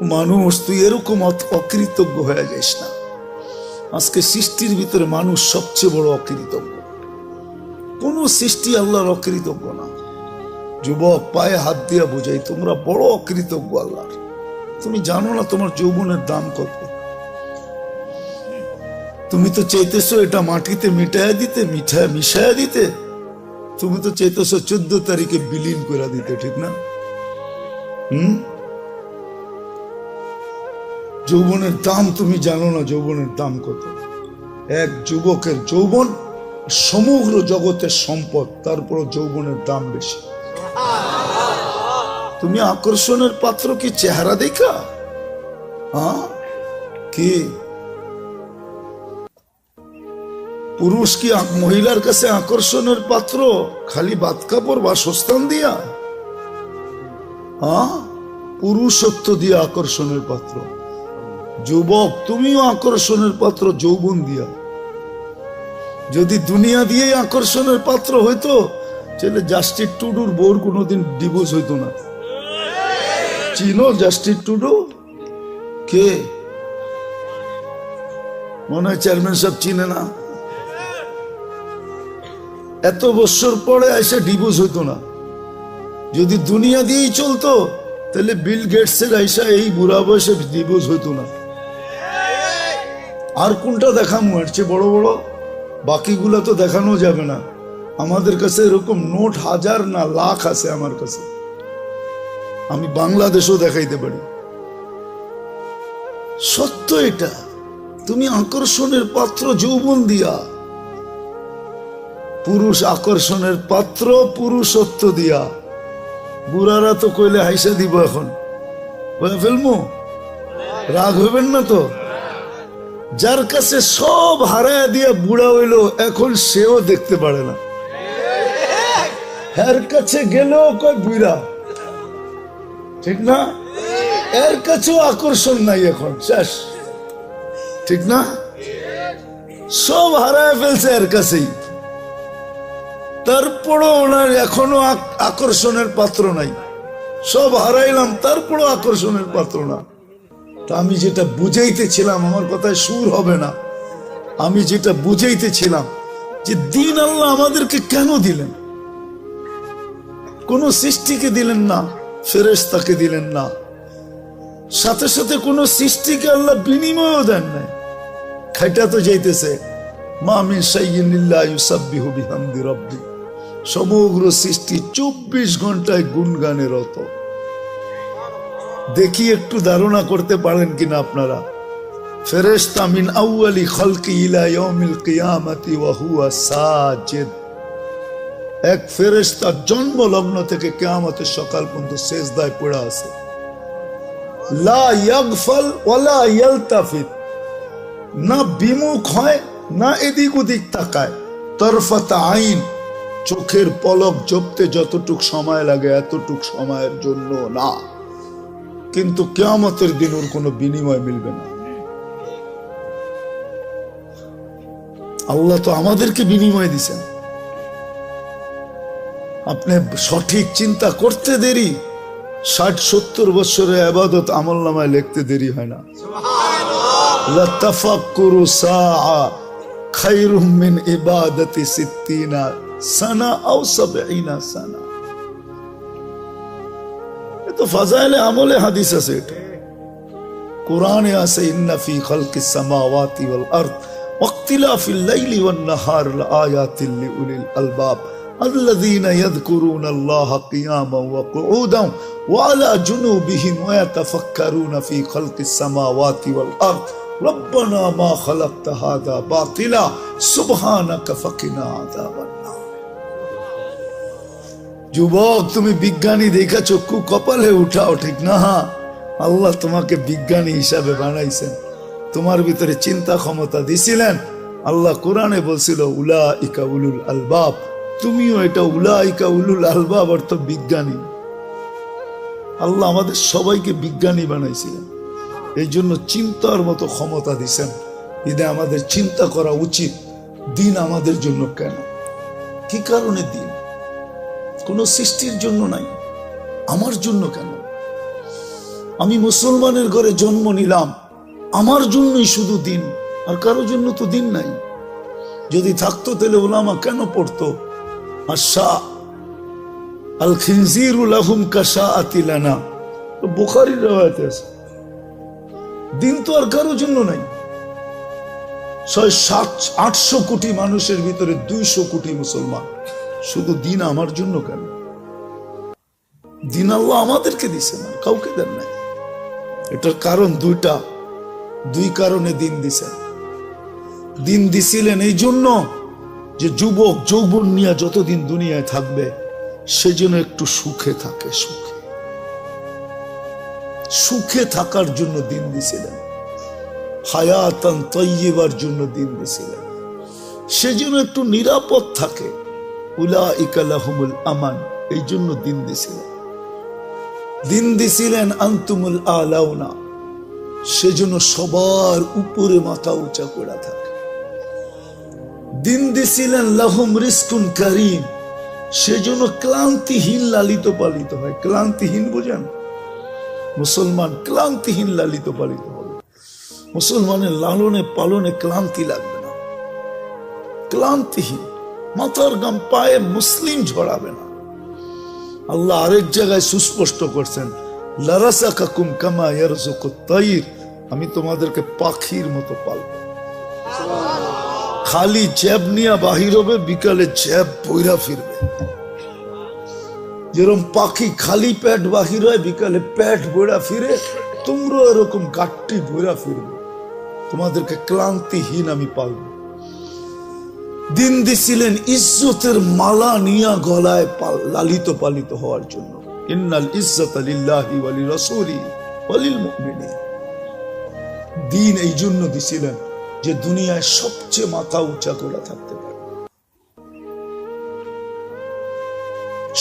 মানুষ, তুই এরকম অকৃতজ্ঞ হয়ে যাস না। আজকে সৃষ্টির ভিতরে মানুষ সবচেয়ে বড় অকৃতজ্ঞ। কোন সৃষ্টি আল্লাহর অকৃতজ্ঞ না। যুবক, পায়ে হাত দিয়া বোঝাই, তোমরা বড় অকৃতজ্ঞ আল্লাহর। তুমি জানো না তোমার যৌবনের দাম কত। তুমি তো চাইতেছো এটা মাটিতে মিটায়া দিতে, মিঠায় মিশায়া দিতে। তুমি তো চাইতেছো চোদ্দ তারিখে বিলীন করে দিতে, ঠিক না? হুম? যৌবনের দাম তুমি জানো না যৌবনের দাম কত? এক যুবকের যৌবন সমগ্র জগতের সম্পদ তারপর যৌবনের দাম বেশি। তুমি আকর্ষণের পাত্র কি চেহারা দেখা? কি? পুরুষ কি মহিলার কাছে আকর্ষণের পাত্র? খালি বাদ কাপড়, বাসস্থান দিয়া? হ্যাঁ পুরুষত্ব দিয়ে আকর্ষণের পাত্র। যুবক, তুমিও আকর্ষণের পাত্র, যৌবন দিয়া। যদি দুনিয়া দিয়ে আকর্ষণের পাত্র হইতো, তাহলে জাস্টিস টুডুর বোর কোনোদিন ডিভোর্স হইতো না। চিনো জাস্টিস টুডু? কে? মনে হয় চেয়ারম্যান সাহেব চিনে না। এত বছর পরে এসে ডিভোর্স হইতো না। যদি দুনিয়া দিয়েই চলতো, তাহলে বিল গেটস এর আইসা এই বুড়া বয়সে ডিভোর্স হইতো না। আর কোনটা দেখামু? এর চেয়ে বড় বড়? বাকিগুলা তো দেখানো যাবে না। আমাদের কাছে এরকম নোট হাজার না লাখ আছে আমার কাছে। আমি বাংলাদেশও দেখাইতে পারি। সত্য এটা। তুমি আকর্ষণের পাত্র যৌবন দিয়া। পুরুষ আকর্ষণের পাত্র, পুরুষত্ব দিয়া। বুড়ারা তো কইলে হাইসা দিব এখন। ফেলমু? রাগ হইবেন না তো? যার কাছে সব হারায় দিয়ে বুড়া হইল, এখন সেও দেখতে পারে না। এর কাছে গেলেও কয় বুড়া ঠিক না? এর কাছেও আকর্ষণ নাই এখন, শেষ। ঠিক না? সব হারায় ফেলছে এর কাছেই। তারপরও ওনার এখনও আকর্ষণের পাত্র নাই। সব হারাইলাম, তারপরও আকর্ষণের পাত্র না। তা আমি যেটা বুঝাইতেছিলাম আমার কথায় সুর হবে না। আমি যেটা বুঝাইতেছিলাম যে দিন আল্লাহ আমাদেরকে কেন দিলেন? কোন সৃষ্টিকে দিলেন না, ফেরেশতাকে দিলেন না। সাথে সাথে কোন সৃষ্টিকে আল্লাহ বিনিময়ও দেন নাই। খাইটা তো যাইতেছে সমগ্র সৃষ্টি চব্বিশ ঘন্টায় গুনগানে রত। দেখি একটু ধারণা করতে পারেন কিনা আপনারা। ফেরেশতা মিন আউয়ালি খলকি ইলা ইয়াউমিল ওয়া হুয়া সাজিদ। এক ফেরেশতা জন্ম লগ্ন থেকে কিয়ামতের সকাল পর্যন্ত সেজদায় পড়ে আছে। লা ইয়াগফাল ইয়ালতাফিত না বিমুখ হয়, না এদিক ওদিক তাকায়। তরফাত আইন, চোখের পলক জপতে যতটুক সময় লাগে এতটুক সময়ের জন্য না। কিন্তু কেয়ামতের দিন ওর কোনো বিনিময় মিলবে না। আল্লাহ তো আমাদেরকে বিনিময় দিছেন। আপনি সঠিক চিন্তা করতে দেরি, ষাট সত্তর বছরে আবাদত আমল নামায় লিখতে দেরি হয় না। সানা সানা। তো ফাজাইলে আমলে হাদিস আছে এটা কোরআনে আছে ইন্না ফি খালকিস সামাওয়াতি ওয়াল আরদ ওয়াক্তিলাফিল লাইলি ওয়ান নাহার লাআয়াতিল লিউলিল আলবাব الذين يذكرون الله قياما وقعودا وعلى جنوبهم ويتفكرون في خلق السماوات والأرض ربنا ما خلقت هذا باطلا سبحانك فقنا عذاب النار যুবক, তুমি বিজ্ঞানী দেখা চক্ষু কপালে উঠাও, ঠিক না? আল্লাহ তোমাকে বিজ্ঞানী হিসাবে বানাইছেন। তোমার ভিতরে চিন্তা ক্ষমতা দিছিলেন। আল্লাহ কোরআনে বলছিল উলা ইকা উলুল আলবাব। তুমিও এটা উলা ইকা উলুল আলবাব অর্থ বিজ্ঞানী। আল্লাহ আমাদের সবাইকে বিজ্ঞানী বানাইছিলেন। এই জন্য চিন্তার মতো ক্ষমতা দিছেন। ঈদে আমাদের চিন্তা করা উচিত। দিন আমাদের জন্য কেন? কি কারণে দিন? কোনো সৃষ্টির জন্য নাই। আমার জন্য কেন? আমি মুসলমানের ঘরে জন্ম নিলাম। আমার জন্যই শুধু দিন, আর কারোর জন্য তো দিন নাই। যদি থাকতো তাহলে ওলামা কেন পড়তো? আর শাহ আল খিনজিরুল আহুম কাশা আতিলানা দিন তো আর কারোর জন্য নাই। ছয়, সাত, আটশো কোটি মানুষের ভিতরে দুইশো কোটি মুসলমান। শুধু দিন আমার জন্য কেন? দিন আল্লাহ আমাদেরকে দিছে না, কাউকে দেন নাই। এটার কারণ দুইটা। দুই কারণে দিন দিছেন দিন দিছিলেন এই জন্য যে যুবক যৌবন নিয়ে যতদিন দুনিয়ায় থাকবে সেজন্য একটু সুখে থাকে, সুখে। সুখে থাকার জন্য দিন দিছিলেন। হায়াতান তৈবার জন্য দিন দিছিলেন। সেজন্য একটু নিরাপদ থাকে। আমান, এই জন্য দিন দিছিলেন। দিন দিছিলেন আন্তুমুল আলাউনা, সেজন্য সবার উপরে মাথা উঁচা থাকে। দিন দিছিলেন লাহুম রিস্কুন সেজন্য ক্লান্তিহীন লালিত পালিত হয়। ক্লান্তিহীন বোঝেন? মুসলমান ক্লান্তিহীন লালিত পালিত হবে। মুসলমানের লালনে পালনে ক্লান্তি লাগবে না। ক্লান্তিহীন। মাথার গাম পায়ে মুসলিম ঝড়াবে না। আল্লাহ আরেক জায়গায় সুস্পষ্ট করছেন লারাসা কাকুম কামা ইয়ারজুকু তাইর আমি তোমাদেরকে পাখির মতো পালব। খালি জ্যাব নিয়ে বাহির হবে, বিকালে জ্যাব বইরা ফিরবে। যেরকম পাখি খালি পেট বাহির হয়, বিকালে পেট বইরা ফিরে তোমরা এরকম গাট্টি বইরা ফিরবে। তোমাদেরকে ক্লান্তিহীন আমি পালব। দিন দিছিলেন ইজ্জতের মালা নিয়া গলায় লালিত পালিত হওয়ার জন্য। ইন্নাল ইজ্জত লিল্লাহি ওয়ালি রাসূলি ওয়ালিল মুমিনিন দিন এই জন্য দিছিলেন যে দুনিয়ায় সবচেয়ে মাথা উঁচা করে থাকতে পারে।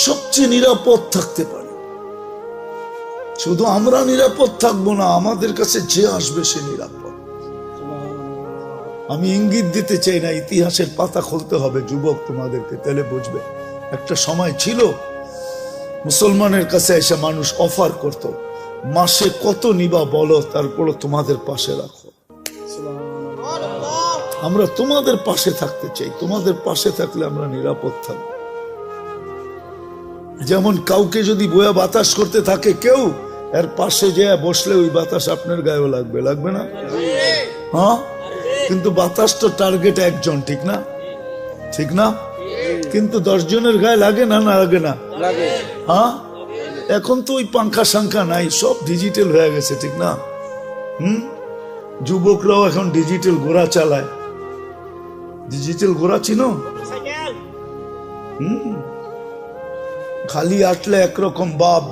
সবচেয়ে নিরাপদ থাকতে পারে। শুধু আমরা নিরাপদ থাকব না, আমাদের কাছে যে আসবে সে নিরাপদ। আমি ইঙ্গিত দিতে চাই না, ইতিহাসের পাতা খুলতে হবে, যুবক তোমাদেরকে তাহলে বুঝবে। একটা সময় ছিল, মুসলমানের কাছে এসে মানুষ অফার করত, মাসে কত নিবা বলো তারপরে তোমাদের পাশে রাখো। আমরা তোমাদের পাশে থাকতে চাই, তোমাদের পাশে থাকলে আমরা নিরাপদ থাকব। যেমন কাউকে যদি বয়া বাতাস করতে থাকে কেউ, এর পাশে যে বসলে ওই বাতাস আপনার গায়েও লাগবে লাগবে না? হ্যাঁ? কিন্তু বাতাস তো টার্গেট একজন ঠিক না? ঠিক না? কিন্তু দশ জনের গায়ে লাগে না না লাগে না? হ্যাঁ? এখন তো ওই পাঙ্খা সাংখা নাই সব ডিজিটাল হয়ে গেছে ঠিক না? হুম? যুবকরাও এখন ডিজিটাল ঘোড়া চালায়। ডিজিটাল ঘোড়া চিনো? হুম? খালি আটলে একরকম বাপ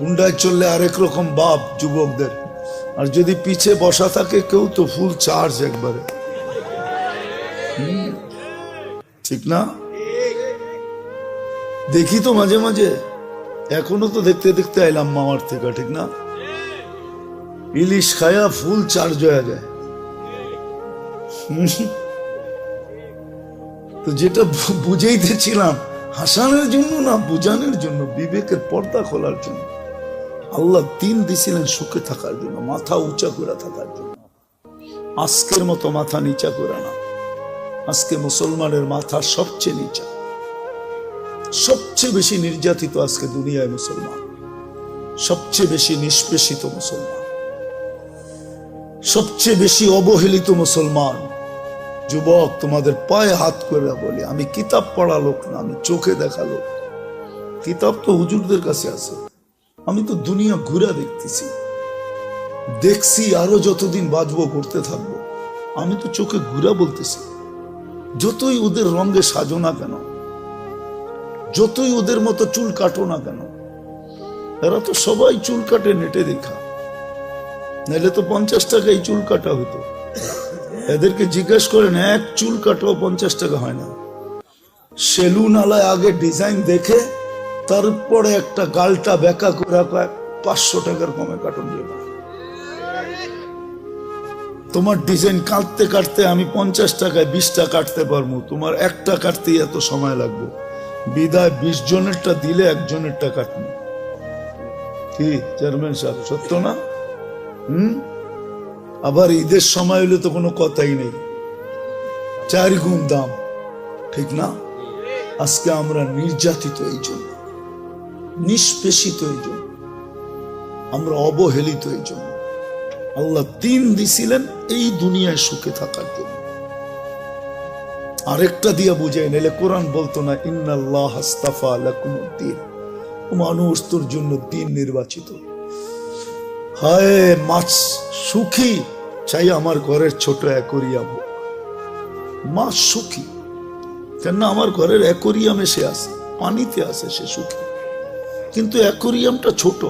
হুন্ডায় চললে আরেক রকম বাপ যুবকদের। আর যদি পিছে বসা থাকে কেউ তো ফুল চার্জ একবারে। ঠিক না? দেখি তো মাঝে মাঝে। এখনও তো দেখতে দেখতে আইলাম মামার থেকে, ঠিক না? ইলিশ খায়া ফুল চার্জ হয়ে যায়। তো যেটা বুঝাইতেছিলাম, হাসানের জন্য না বুঝানোর জন্য, বিবেকের পর্দা খোলার জন্য। আল্লাহ দিন দিছিলেন সুখে থাকার জন্য, মাথা উঁচা করে থাকার জন্য। আজকের মতো মাথা নিচা করে না। আজকে মুসলমানের মাথা সবচেয়ে নিচা। সবচেয়ে বেশি নির্যাতিত আজকে দুনিয়ায় মুসলমান। সবচেয়ে বেশি নিষ্পেষিত মুসলমান। সবচেয়ে বেশি অবহেলিত মুসলমান। যুবক, তোমাদের পায়ে হাত করে বলি, আমি কিতাব পড়া লোক না, আমি চোখে দেখা লোক। কিতাব তো হুজুরদের কাছে আছে। আমি তো দুনিয়া ঘুরা দেখতেছি। দেখছি আরও যতদিন বাঁচবো করতে থাকব। আমি তো চোখে ঘুরা বলতেছি, যতই ওদের রঙে সাজো না কেন, যতই ওদের মতো চুল কাটো না কেন, এরা তো সবাই চুল কাটে নেটে দেখা। নাহলে তো পঞ্চাশ টাকায় চুল কাটা হতো। এদেরকে জিজ্ঞেস করেন, এক চুল কাটাও পঞ্চাশ টাকা হয় না? সেলুন আলায় আগে ডিজাইন দেখে তারপরে একটা গালটা বেকা করে কয় পাঁচশো টাকার কমে কাটন তোমার ডিজাইন কাটতে কাটতে আমি পঞ্চাশ টাকায় বিশটা কাটতে পারব, তোমার একটা কাটতেই এত সময় লাগবে। বিদায় বিশ জনেরটা দিলে একজনেরটা কাটবে। কি, চেয়ারম্যান সাহেব, সত্য না? হুম? আবার ঈদের সময় হলে তো কোনো কথাই নেই। চার গুণ দাম, ঠিক না? আজকে আমরা নির্যাতিত এই জন্য। নিষ্পেষিত এই জন্য। আমরা অবহেলিত এই জন্য। আল্লাহ দিন দিছিলেন এই দুনিয়ায় সুখে থাকার জন্য। আরেকটা দিয়ে বুঝে নিলে কোরআন বলতো না মানুষ তোর জন্য দিন নির্বাচিত। হায়, মাছ সুখী, চাই আমার ঘরের ছোট অ্যাকোরিয়াম মাছ সুখী কেন আমার ঘরের অ্যাকোরিয়ামে সে আসে পানিতে আসে সে সুখী। কিন্তু অ্যাকোরিয়ামটা ছোট।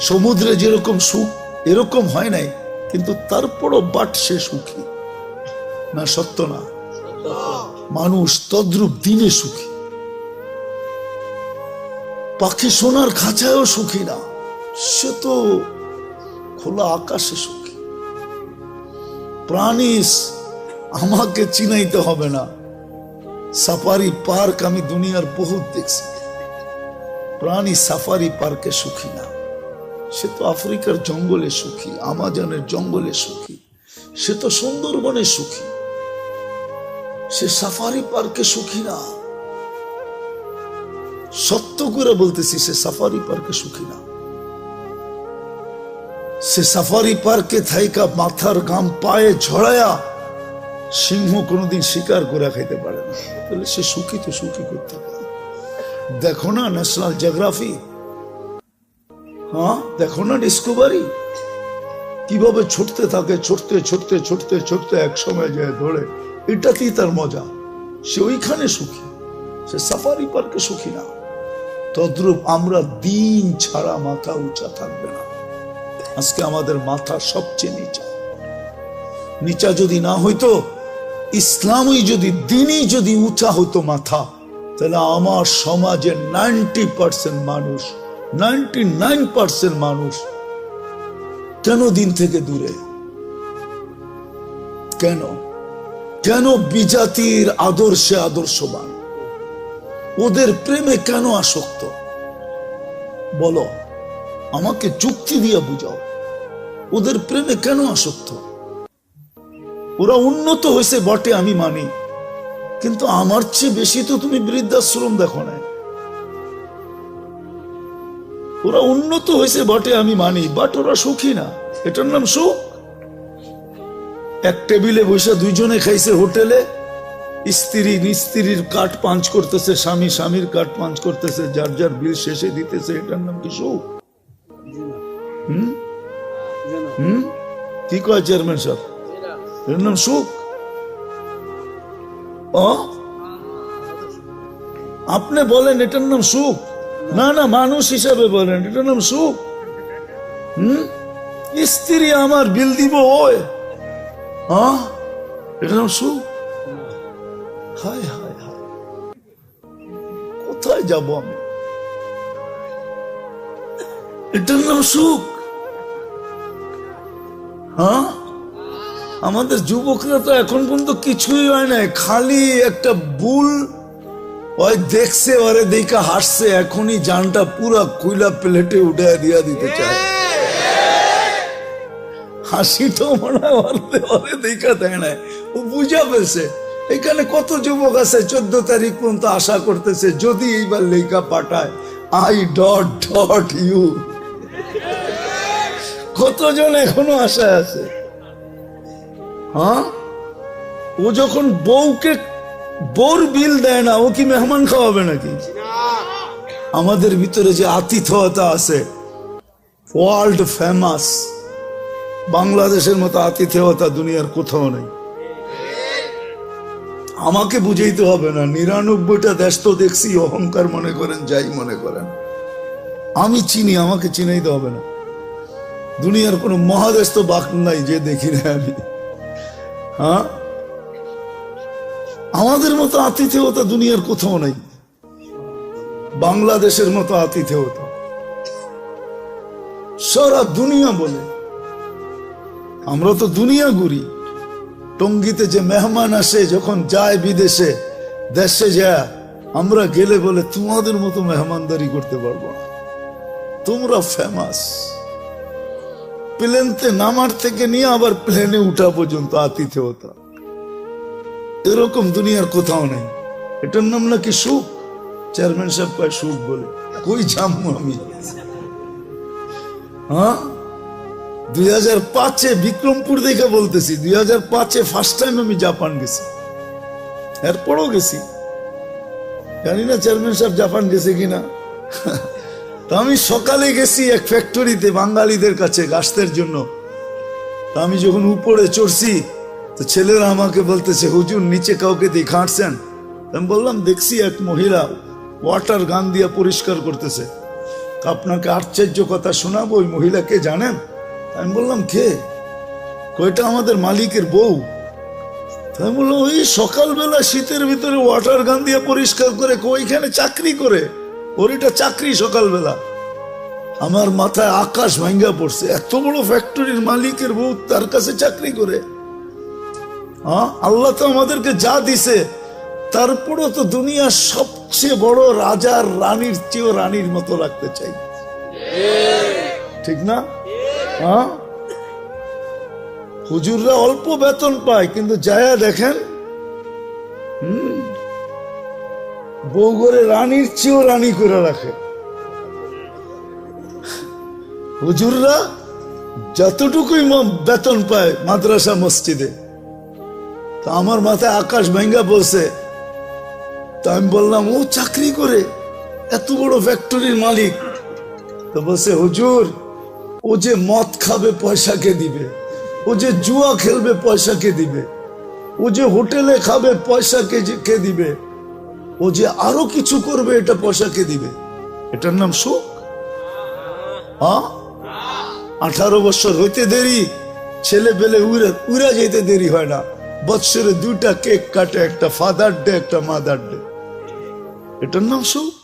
সমুদ্রে যেরকম সুখ, এরকম হয় নাই, কিন্তু তারপরও বাট সে সুখী। না, সত্য না। মানুষ তদ্রুপ দিনে সুখী। পাখি সোনার খাঁচায়ও সুখী না, সে তো খোলা আকাশে সুখী। প্রাণীস, আমাকে চিনাইতে হবে না। সাফারি পার্ক আমি দুনিয়ার বহুত দেখছি। প্রাণী সাফারি পার্কে সুখী না। সে তো আফ্রিকার জঙ্গলে সুখী, আমাজনের জঙ্গলে সুখী। সে তো সুন্দরবনে সুখী। সে সাফারি পার্কে সুখী না। সত্য করে বলতেছি, সে সাফারি পার্কে সুখী না। সে সাফারি পার্কে থাইকা মাথার গাম পায়ে ঝড়ায়া সিংহ কোনোদিন শিকার করে খাইতে পারে না। তাহলে সে সুখী তো সুখী করতে পারে। দেখো না ন্যাশনাল জিওগ্রাফি হ্যাঁ দেখো না ডিসকভারি কীভাবে ছুটতে থাকে, ছুটতে ছুটতে ছুটতে ছুটতে এক সময় যায় ধরে এটাতেই তার মজা। সে ওইখানে সুখী। সে সাফারি পার্কে সুখী না। তদ্রুপ আমরা দিন ছাড়া মাথা উঁচা থাকবে না। আজকে আমাদের মাথা সবচেয়ে নিচা। নিচা যদি না হইতো, ইসলামই যদি দিনই যদি উঁচা হতো মাথা তাহলে আমার সমাজের নাইনটি পার্সেন্ট মানুষ, নাইনটি নাইন পার্সেন্ট মানুষ কেন দিন থেকে দূরে? কেন? কেন বিজাতির আদর্শে আদর্শবান? ওদের প্রেমে কেন আসক্ত? বলো, আমাকে যুক্তি দিয়ে বুঝাও। ওদের প্রেমে কেন আসক্ত? ওরা উন্নত হয়েছে বটে, আমি মানি। কিন্তু আমার চেয়ে বেশি তো তুমি বৃদ্ধাশ্রম দেখো না। ওরা উন্নত হয়েছে বটে আমি মানি বাট ওরা সুখী না। এটার নাম সুখ? এক টেবিলে বসে দুইজনে খাইছে হোটেলে স্ত্রী স্ত্রীর কাঠ পাঞ্চ করতেছে স্বামী স্বামীর কাঠ পাঞ্চ করতেছে যার যার বিল শেষে দিতেছে এটার নাম কি সুখ? হুম? হুম? কি কয় চেয়ারম্যান সাহেব? এর নাম সুখ? আপনি বলেন এটার নাম সুখ। না না, মানুষ হিসাবে বলেন, এটার নাম সুখ। হম? স্ত্রী আমার বিল দিব এটার নাম সুখ? হায় হায় হায়। কোথায় যাব আমি? এটার নাম সুখ। হ্যাঁ আমাদের যুবকরা তো এখন পর্যন্ত কিছুই হয় না খালি একটা বুল ওই দেখছে, ওরে দেখে হাসছে, এখনই জানটা পুরা কুইলা প্লেটে উঠে দিয়া দিতে চায়। হাসি তো মনে হয় ওরে দেখা দেয় না ও বুঝা পেয়েছে এখানে কত যুবক আছে, চোদ্দ তারিখ পর্যন্ত আশা করতেছে, যদি এইবার লেখা পাঠায় আই ডট ডট ইউ কতজন এখনও আশায় আছে? হ্যাঁ? ও যখন বউকে বোর বিল দেয় না, ও কি মেহমান খাওয়াবে নাকি? আমাদের ভিতরে যে আতিথ্যতা আছে ওয়ার্ল্ড ফেমাস বাংলাদেশের মতো আতিথেয়তা দুনিয়ার কোথাও নেই। আমাকে বুঝাইতে হবে না, নিরানব্বইটা দেশ তো দেখছি, অহংকার মনে করেন, যাই মনে করেন। আমি চিনি, আমাকে চিনাইতে হবে না। দুনিয়ার কোনো মহাদেশ তো বাক নাই, যে দেখি না আমি। হ্যাঁ? আমাদের মতো আতিথেয়তা দুনিয়ার কোথাও নাই। বাংলাদেশের মতো আতিথেয়তা সারা দুনিয়া বলে। আমরা তো দুনিয়া ঘুরি। টঙ্গিতে যে মেহমান আসে, যখন যায় বিদেশে, দেশে যায়, আমরা গেলে বলে, তোমাদের মতো মেহমানদারি করতে পারব না। তোমরা ফেমাস প্লেনতে নামার থেকে নিয়ে আবার প্লেনে উঠা পর্যন্ত আতিথেয়তা। এরকম দুনিয়ার কোথাও নেই। এটার নাম নাকি সুখ? চেয়ারম্যান সাহেব কয়, সুখ বলে। কই জামু আমি? হ্যাঁ? দুই হাজার পাঁচে বিক্রমপুর দেখে বলতেছি, দুই হাজার পাঁচে ফার্স্ট টাইম আমি জাপান গেছি। এরপরও গেছি। জানি না চেয়ারম্যান সাহেব জাপান গেছে কিনা। তো আমি সকালে গেছি এক ফ্যাক্টরিতে বাঙালিদের কাছে গাছদের জন্য। তা আমি যখন উপরে চড়ছি, তো ছেলেরা আমাকে বলতেছে, হুজুর, নিচে কাউকে দিয়ে খাঁটছেন আমি বললাম, দেখছি এক মহিলা ওয়াটার গান দিয়ে পরিষ্কার করতেছে। আপনাকে আশ্চর্য কথা শোনাবো, ওই মহিলাকে জানেন? আমি বললাম, কে? কয়টা আমাদের মালিকের বউ। আমি বললাম, ওই সকালবেলা শীতের ভিতরে ওয়াটার গান দিয়ে পরিষ্কার করে ওইখানে চাকরি করে? ওর এটা চাকরি সকালবেলা। আমার মাথায় আকাশ ভাঙ্গা পড়ছে। এত বড় ফ্যাক্টরির মালিকের বউ তার কাছে চাকরি করে। হ্যাঁ আল্লাহ তো আমাদেরকে যা দিছে তারপরও তো দুনিয়ার সবচেয়ে বড় রাজার রানীর চেয়েও রানীর মতো রাখতে চাই। ঠিক না? হ্যাঁ হুজুররা অল্প বেতন পায় কিন্তু যায়া দেখেন হুম, বউ করে রানীর চেয়েও রানী করে রাখে। হুজুররা যতটুকুই বেতন পায় মাদ্রাসা মসজিদে, তা আমার মাথায় আকাশ ভেঙ্গা বলছে, তা আমি বললাম, ও চাকরি করে, এত বড় ফ্যাক্টরির মালিক। তো বলছে, হুজুর, ও যে মদ খাবে পয়সা কে দিবে, ও যে জুয়া খেলবে পয়সা কে দিবে, ও যে হোটেলে খাবে পয়সা কে কে দিবে ও যে আরও কিছু করবে, এটা পয়সা কে দিবে? এটার নাম সুখ হ্যাঁ? আঠারো বছর হইতে দেরি, ছেলে পেলে উড়ে উড়া যেতে দেরি হয় না। বৎসরে দুইটা কেক কাটে, একটা ফাদার ডে, একটা মাদার ডে। এটার নাম সুখ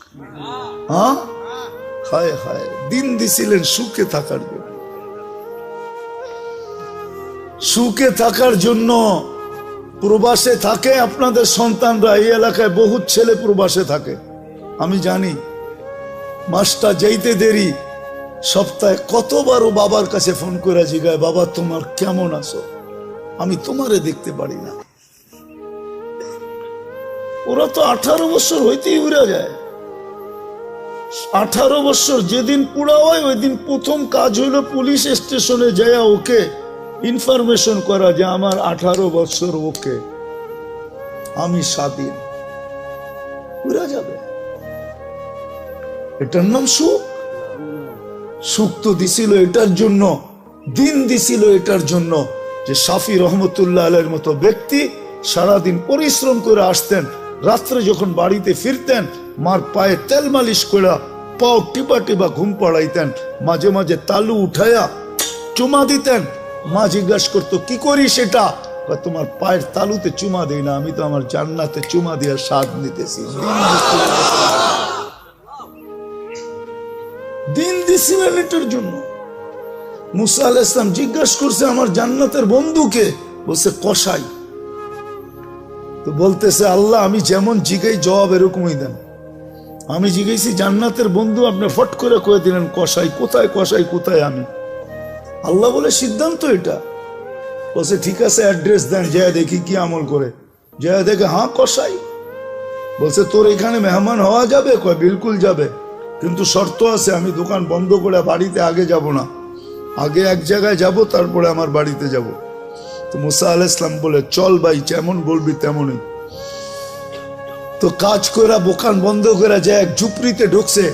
হ্যাঁ? হায় হায়, দিন দিছিলেন সুখে থাকার জন্য। সুখে থাকার জন্য প্রবাসে থাকে আপনাদের সন্তানরা, এই এলাকায় বহু ছেলে প্রবাসে থাকে। আমি জানি, মাসটা যেইতে দেরি, সপ্তাহে কতবার ও বাবার কাছে ফোন করে জিগায়, বাবা তোমার কেমন আছো? আমি তোমারে দেখতে পারি না। ওরা তো আঠারো বছর হইতেই উড়ে যায়। আঠারো বছর যেদিন পুরা হয় ওই দিন প্রথম কাজ হইল পুলিশ স্টেশনে যায় ওকে ইনফরমেশন করা যে আমার আঠারো বছর ওকে আমি স্বাধীন। উড়া যাবে? এটার নাম সুখ? সুখ তো দিছিল এটার জন্য, দিন দিছিল এটার জন্য যে সাফি রহমতুল্লাহ আলের মতো ব্যক্তি সারাদিন পরিশ্রম করে আসতেন, রাত্রে যখন বাড়িতে ফিরতেন, মার পায়ে তেল মালিশ করে পাও টিপা টিপা ঘুম পাড়াইতেন, মাঝে মাঝে তালু উঠাইয়া চুমা দিতেন মা জিজ্ঞাসা করতো, কি করি সেটা? তোমার পায়ের তালুতে চুমা দেই না, আমি তো আমার জান্নাতে চুমা দিয়ে স্বাদ নিতেছি। দিন দিছিলেন এটার জন্য। মুসা আল ইসলাম জিজ্ঞাসা করছে আমার জান্নাতের বন্ধুকে, বলছে, কসাই? তো বলতেছে, আল্লাহ, আমি যেমন জিগাই, জবাব এরকমই দেন। আমি জিজ্ঞেসি জান্নাতের বন্ধু আপনি ফট করে কয়ে দিলেন, কসাই, কোথায় কসাই, কোথায় আমি? আল্লাহ বলে সিদ্ধান্ত এটা। বলছে, ঠিক আছে অ্যাড্রেস দেন, যা দেখি কি আমল করে। যা দেখে হ্যাঁ কষাই বলছে, তোর এখানে মেহমান হওয়া যাবে? কয়, বিলকুল যাবে। কিন্তু শর্ত আছে, আমি দোকান বন্ধ করে বাড়িতে আগে যাব না। আগে এক জায়গায় যাব, তারপরে আমার বাড়িতে যাব। তো মুসা আল ইসলাম বলে, চল ভাই, যেমন বলবি তেমনই। তো কাজ করে দোকান বন্ধ করে যায় এক ঝুপড়িতে ঢুকছে,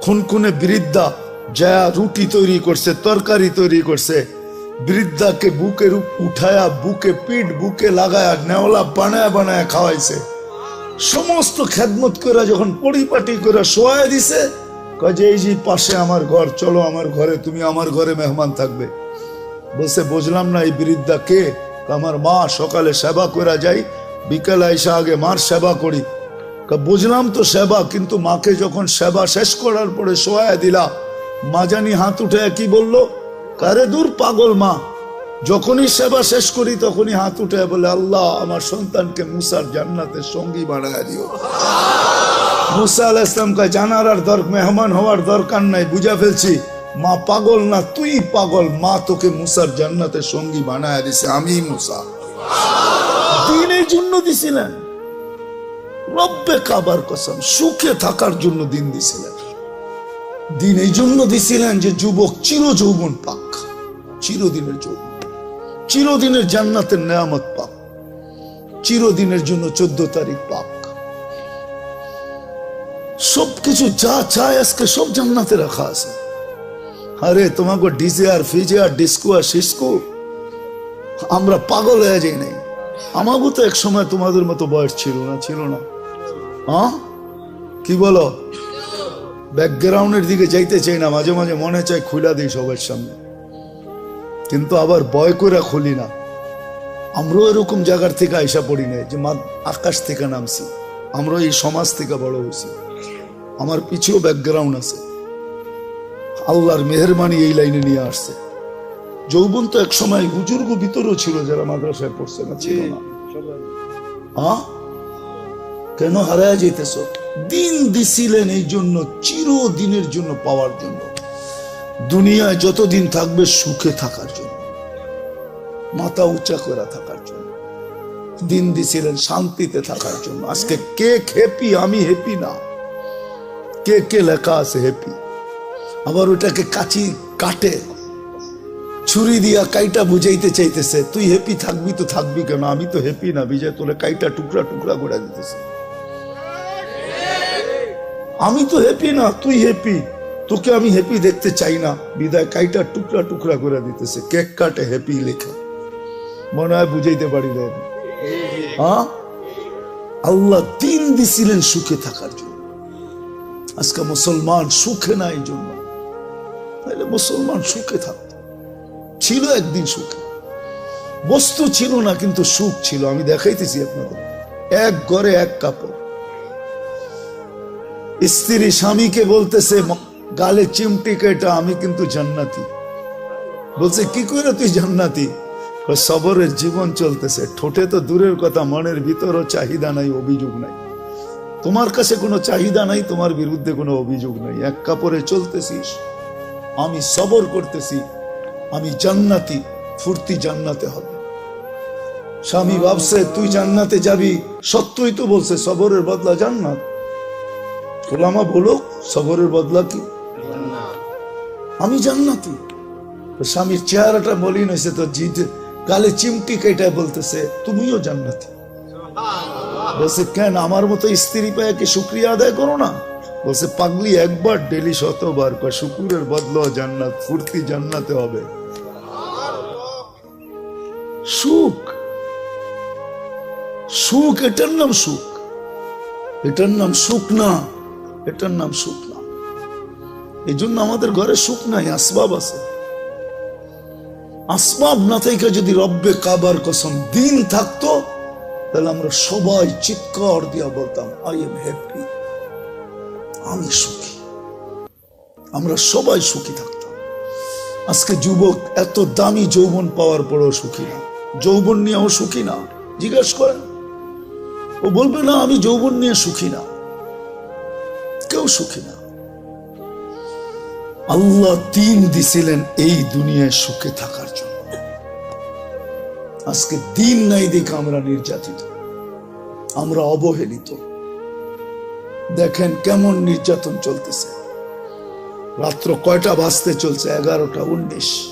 খুনখুনে বৃদ্ধা যা রুটি তৈরি করছে, তরকারি তৈরি করছে, বৃদ্ধাকে উপ- উঠায়া, বুকে পিঠ, বুকে লাগায়া, নেওলা বানায় বানায় খাওয়াইছে। সমস্ত খেদমত করে যখন পরিপাটি করে শোয়া দিছে যে, এই যে, পাশে আমার ঘর, চলো আমার ঘরে, তুমি আমার ঘরে মেহমান থাকবে। বলছে, বুঝলাম না এই বৃদ্ধা কে? আমার মা সকালে সেবা করে যাই, বিকেলে এসে আগে মার সেবা করি। বুঝলাম তো সেবা, কিন্তু মাকে যখন সেবা শেষ করার পরে শোয়া দিলা মা জানি হাত উঠে কি বলল? কারে দূর পাগল মা। যখনই সেবা শেষ করি, তখনই হাত উঠে বলে, আল্লাহ, আমার সন্তানকে মুসার জান্নাতের সঙ্গী বানায় দিও। মুসা আলাহ ইসলামকে জানার আর দর, মেহমান হওয়ার দরকার নাই, বুঝা ফেলছি। মা পাগল না, তুই পাগল। মা তোকে মুসার জান্নাতের সঙ্গী বানায় দিছে, আমি মুসা। দিনের জন্য দিছিলেন। রব্বে কাবার কসম, সুখে থাকার জন্য দিন দিছিলেন। দিন এই জন্য দিছিলেন যে যুবক চির যৌবন পাক, চিরদিনের যৌবন। চিরদিনের জান্নাতের নেয়ামত পাক, চিরদিনের জন্য চোদ্দ তারিখ পাক। সবকিছু যা চায় আজকে সব জান্নাতে রাখা আছে। আরে, তোমাকে ডিজে আর ফিজে আর ডিস্কো আর সিস্কো, আমরা পাগল হয়ে যাই নাই। আমাকে তো এক সময় তোমাদের মতো বয়স ছিল না ছিল না। কি বলো? ব্যাকগ্রাউন্ডের দিকে যাইতে চাই না মাঝে মাঝে মনে চাই খুলা দিই সবার সামনে। কিন্তু আবার ভয় করে খুলি না। আমরাও এরকম জায়গার থেকে আইসা পড়ি নাই যে মা আকাশ থেকে নামছি। আমরা এই সমাজ থেকে বড় হয়েছি আমার পিছেও ব্যাকগ্রাউন্ড আছে। আল্লাহর মেহরবানি এই লাইনে নিয়ে আসছে। যৌবন তো এক সময় বুজুর্গ ভিতরেও ছিল যারা মাদ্রাসায় পড়ছে না ছিল না। কেন হারায় যেতেছ দিন দিছিলেন এই জন্য, চিরদিনের জন্য পাওয়ার জন্য। দুনিয়ায় যতদিন থাকবে সুখে থাকার জন্য, মাথা উঁচা করে থাকার জন্য, দিন দিছিলেন শান্তিতে থাকার জন্য। আজকে কে হ্যাপি আমি হ্যাপি না। কে কে লেখা আছে হ্যাপি আবার ওটাকে কাচি কাটে। ছুরি দিয়া কাইটা বুঝাইতে চাইতেছে, তুই হ্যাপি থাকবি তো থাকবি কেন? আমি তো হ্যাপি না। বিজয় তোলে কাইটা টুকরা টুকরা করে দিতেছে। আমি তো হ্যাপি না, তুই হ্যাপি তোকে আমি হ্যাপি দেখতে চাই না। বিদায় কাইটা টুকরা টুকরা করে দিতেছে। কেক কাটে হ্যাপি লেখা। মনে হয় বুঝাইতে পারি হ্যাঁ? আল্লাহ দিন দিছিলেন সুখে থাকার জন্য। আজকে মুসলমান সুখে না এই জন্য। তাহলে মুসলমান সুখে থাকতো ছিল একদিন সুখে। বস্তু ছিল না, কিন্তু সুখ ছিল। আমি দেখাইতেছি আপনাদের। এক ঘরে এক কাপড়। স্ত্রী স্বামীকে বলতেছে গালে চিমটি কেটা আমি কিন্তু জান্নাতি। বলছে, কি করে তুই জান্নাতি? সবরের জীবন চলতেছে। ঠোঁটে তো দূরের কথা, মনের ভিতরও চাহিদা নাই, অভিযোগ নাই। তোমার কাছে কোনো চাহিদা নাই, তোমার বিরুদ্ধে কোনো অভিযোগ নাই। এক কাপড়ে চলতেছিস, আমি সবর করতেছি, আমি জান্নাতি, ফুর্তি জান্নাতে হবে। স্বামী ভাবছে, তুই জান্নাতে যাবি? সত্যই তো বলছে, সবরের বদলা জান্নাত। ওলামা বলো সবরের বদলা কি? আমি জান্নাতি। তো স্বামীর চেহারাটা বলি নইছে তো জিদ। গালে চিমটি কেটে বলতেছে, তুমিও জান্নাতি। বলছে, কেন? আমার মতো স্ত্রী পায় কি শুক্রিয়া আদায় করো না? বলছে, পাগলি, একবার ডেলি শতবার কয়, শুকুরের বদল জান্নাত, ফুর্তি জান্নাতে হবে। সুখ। সুখ, এটার নাম সুখ। এটার নাম সুখ না। এটার নাম সুখ না এই জন্য আমাদের ঘরে সুখ নাই আসবাব আছে। আসবাব না থেকে যদি রব্বে কাবার কসম দিন থাকতো, তাহলে আমরা সবাই চিৎকার দিয়া বলতাম আই এম হ্যাপি আমি সুখী। আমরা সবাই সুখী থাকতাম। আজকে যুবক এত দামি যৌবন পাওয়ার পরেও সুখী না। যৌবন নিয়েও সুখী না। জিজ্ঞেস করেন। ও বলবে, না, আমি যৌবন নিয়ে সুখী না। কেউ সুখী না। আল্লাহ দিন দিছিলেন এই দুনিয়ায় সুখে থাকার জন্য। আজকে দিন নাই দেখে আমরা নির্যাতিত। আমরা অবহেলিত। দেখেন কেমন নির্যাতন চলতেছে। রাত্র কয়টা বাজতে চলছে? এগারোটা উনিশ।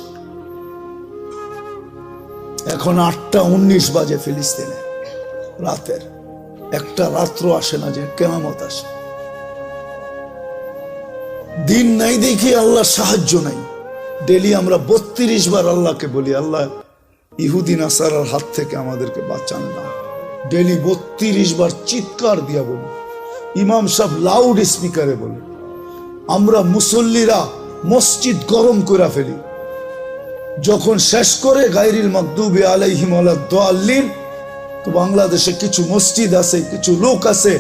এখন আটটা উনিশ বাজে ফিলিস্তিনে। রাতের। একটা রাত্র আসে না যে কেমামত আসে। দিন নাই দেখি আল্লাহ সাহায্য নাই। ডেলি আমরা বত্রিশ বার আল্লাহকে বলি, আল্লাহ ইহুদিন আসারার হাত থেকে আমাদেরকে বাঁচান না। ডেলি বত্রিশ বার চিৎকার দিয়া বলি। ইমাম সাহেব লাউড স্পিকারে বলে, আমরা মুসল্লিরা মসজিদ গরম করে ফেলি। যখন শেষ করে গাইরিল মকদুবে আলাইহিম আলাদ্দাল্লিন তো বাংলাদেশে কিছু মসজিদ আছে, কিছু লোক আছে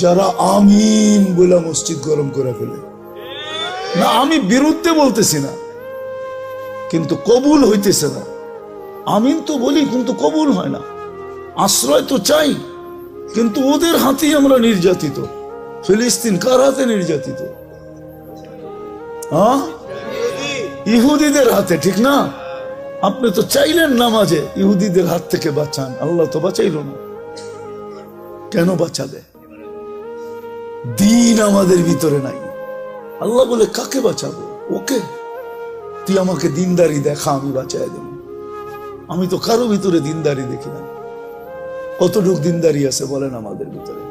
যারা আমিন বলে মসজিদ গরম করে ফেলে। না, আমি বিরুদ্ধে বলতেছি না। কিন্তু কবুল হইতেছে না। আমিন তো বলি, কিন্তু কবুল হয় না। আশ্রয় তো চাই, কিন্তু ওদের হাতেই আমরা নির্যাতিত। ফিলিস্তিন কার হাতে নির্যাতিত? ইহুদিদের হাতে, ঠিক না? আপনি তো চাইলেন নামাজে, ইহুদিদের হাত থেকে বাঁচান। আল্লাহ তো বাঁচাইল না। কেন বাঁচাবে? দিন আমাদের ভিতরে নাই। আল্লাহ বলে, কাকে বাঁচাবো? ওকে। তুই আমাকে দিনদারি দেখা, আমি বাঁচাই দেব। আমি তো কারও ভিতরে দিনদারি দেখি না। কতটুক দিনদারি আছে বলেন আমাদের ভিতরে।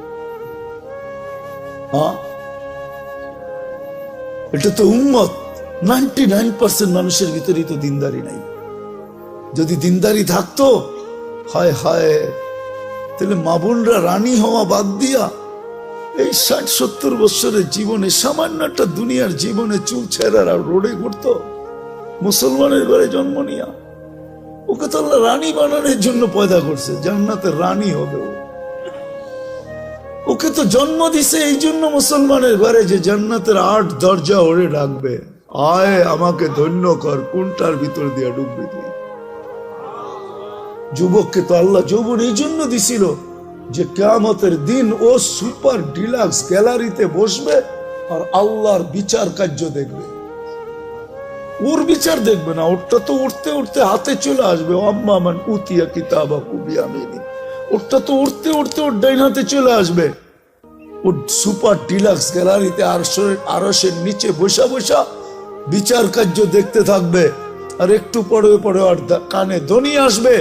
এটা তো উম্মত। নাইনটি নাইন পার্সেন্ট মানুষের ভিতরেই তো দিনদারি নাই। যদি দিনদারি থাকতো, হায় হায়, তাহলে মা রানী হওয়া বাদ দিয়া এই ষাট সত্তর বছরের জীবনে সামান্য একটা দুনিয়ার জীবনে চুল ছেড়ার রোডে ঘুরতো। মুসলমানের ঘরে জন্ম নিয়া। ওকে তো আল্লাহ রানী বানানোর জন্য পয়দা করছে জান্নাতের রানী হবে ওকে তো জন্ম দিছে এই জন্য মুসলমানের ঘরে যে জান্নাতের আট দরজা ওরে ডাকবে। আয় আমাকে ধন্য কর, কোনটার ভিতর দিয়ে ডুববি তুই? যুবককে তো আল্লাহ যৌবন এই জন্য দিছিল। যে কেয়ামতের দিন ও সুপার ডিলাক্স গ্যালারিতে বসবে আর আল্লাহর বিচার কার্য দেখবে। ওর বিচার দেখবে না, ওরটা তো উঠতে উঠতে হাতে চলে আসবে। আম্মা মান উতিয়া কিতাবা কুবিয়ামিনী ওরটা তো উঠতে উঠতে ওর ডাইন হাতে চলে আসবে। ও সুপার ডিলাক্স গ্যালারিতে আরশের নিচে বসা বসা বিচার কার্য দেখতে থাকবে। আর একটু পরে পরে আর কানে ধ্বনি আসবে।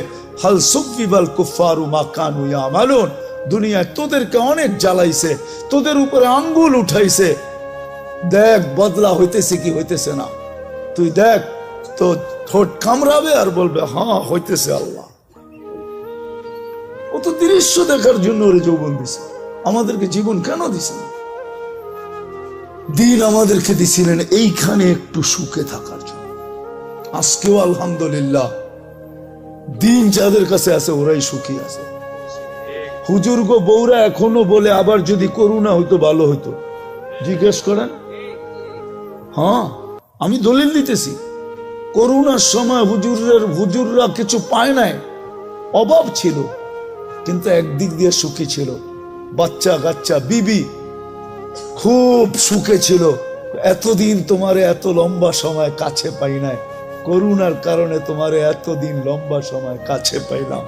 দুনিয়ায় তোদেরকে অনেক জ্বালাইছে, তোদের উপরে আঙ্গুল উঠাইছে। দেখ, বদলা হইতেছে কি হইতেছে না। তুই দেখ, তো ঠোঁট কামড়াবে আর বলবে হ্যাঁ হইতেছে আল্লাহ। ও তো দৃশ্য দেখার জন্য ওরে যৌবন দিছে। আমাদেরকে জীবন কেন দিছে দিন আমাদেরকে দিছিলেন এইখানে একটু সুখে থাকার জন্য। আজকেও আলহামদুলিল্লাহ দিন যাদের কাছে আছে, ওরাই সুখী আছে। হুজুর গো বৌরা এখনও বলে, আবার যদি করুণা হইতো, ভালো হইতো। জিজ্ঞেস করেন? হ্যাঁ আমি দলিল দিতেছি। করোনার সময় হুজুরের, হুজুররা কিছু পায় নাই। অভাব ছিল, কিন্তু একদিক দিয়ে সুখী ছিল। বাচ্চা কাচ্চা, বিবি খুব সুখে ছিল। এতদিন তোমারে এত লম্বা সময় কাছে পাই নাই। করুণার কারণে তোমারে এতদিন লম্বা সময় কাছে পাইলাম।